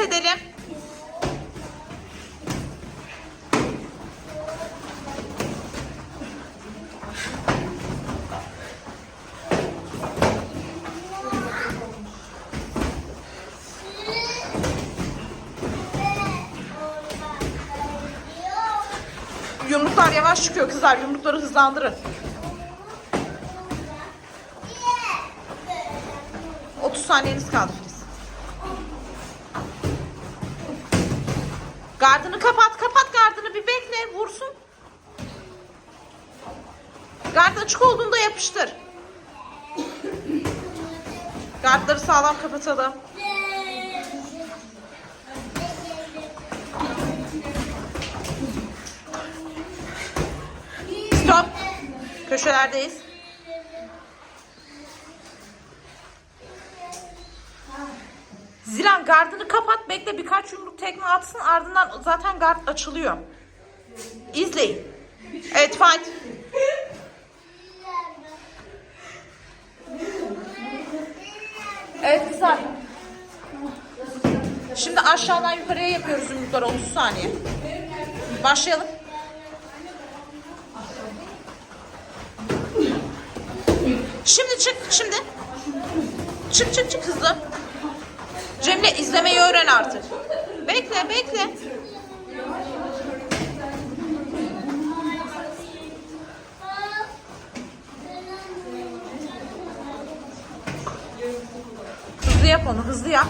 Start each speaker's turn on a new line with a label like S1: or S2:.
S1: edelim. Yumruklar yavaş çıkıyor kızlar. Yumrukları hızlandırın. 30 saniyeniz kaldı Gardını kapat, kapat gardını bir bekle, vursun. Gard açık olduğunda yapıştır. Gardları sağlam kapatalım. Stop. Köşelerdeyiz. Zilan gardını kapat bekle birkaç yumruk tekme atsın ardından zaten gard açılıyor. İzleyin. Evet fight. Evet güzel. Şimdi aşağıdan yukarıya yapıyoruz yumrukları 30 saniye. Başlayalım. Şimdi çık şimdi. Çık çık çık hızlı. Cemile izlemeyi öğren artık. Bekle bekle. Hızlı yap onu hızlı yap.